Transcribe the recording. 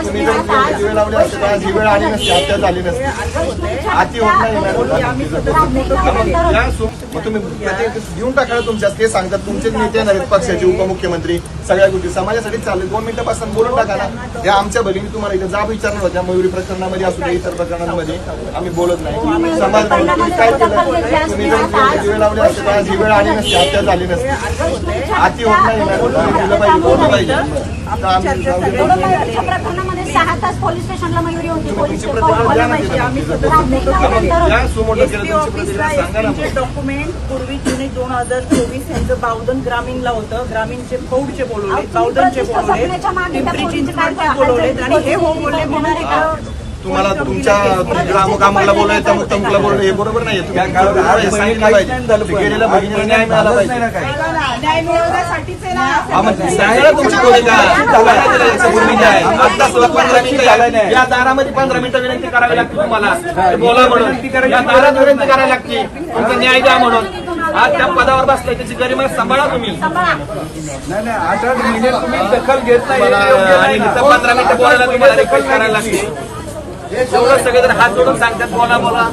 तुम्ही जर दिवे लावले असते तर आज ही वेळ आली नसती हत्या झाली नसती. आती होत नाही मॅडम. या सु- मग तुम्ही प्रत्येक देऊन टाका ना तुमच्या ते सांगतात तुमचेच नेते येणार आहेत पक्षाचे उपमुख्यमंत्री सगळ्या गोष्टी. समाजासाठी चालले. दोन मिनिटापासून बोलून टाका ना. या आमच्या भगिनी तुम्हाला इथे जाब विचारणार होत्या. मयुरी प्रकरणामध्ये असू दे इतर प्रकरणांमध्ये. आम्ही बोलत नाही. समाज तुम्ही काय केलं? तुम्ही जर दिवे लावले असते तर आज ही वेळ आली नसती हत्या झाली नसती. आती होत नाही मॅडम. तुम्ही दिलं पाहिजे बोललं पाहिजे. तर आम्ही जाऊ दे. पोलीस स्टेशनला मयुरी होती. पोलीस. डॉक्युमेंट पूर्वी जुने दोन हजार चोवीस यांचं बावधन ग्रामीणला होतं. ग्रामीणचे फौडचे बोलवले बावधनचे बोलवले पिंपरी चिंचवडचे बोलवलेत. आणि हे हो बोलले म्हणून? तुम्हाला तुमच्या ग्रामक आम्हाला बोलायचं मग तमुकला बोलणं हे बरोबर नाही गेलेल्या न्याय मिळाला पाहिजे. हा, तुमची भूमिका पंधरा मिनिटं या- दारामध्ये पंधरा मिनिटं विनंती करावी लागते तुम्हाला. बोला म्हणून. या दारात विनंती करावी लागते. तुमचा न्याय द्या म्हणून. आज त्या पदावर बसलाय त्याची गरिमा सांभाळा तुम्ही. नाही नाही आठ आठ महिने तुम्ही दखल घेत नाही हे पंधरा मिनिटं बोलायला तुम्हाला रिक्वेस्ट करायला लागते एवढं सगळेजण हात जोडून सांगतात बोला बोला.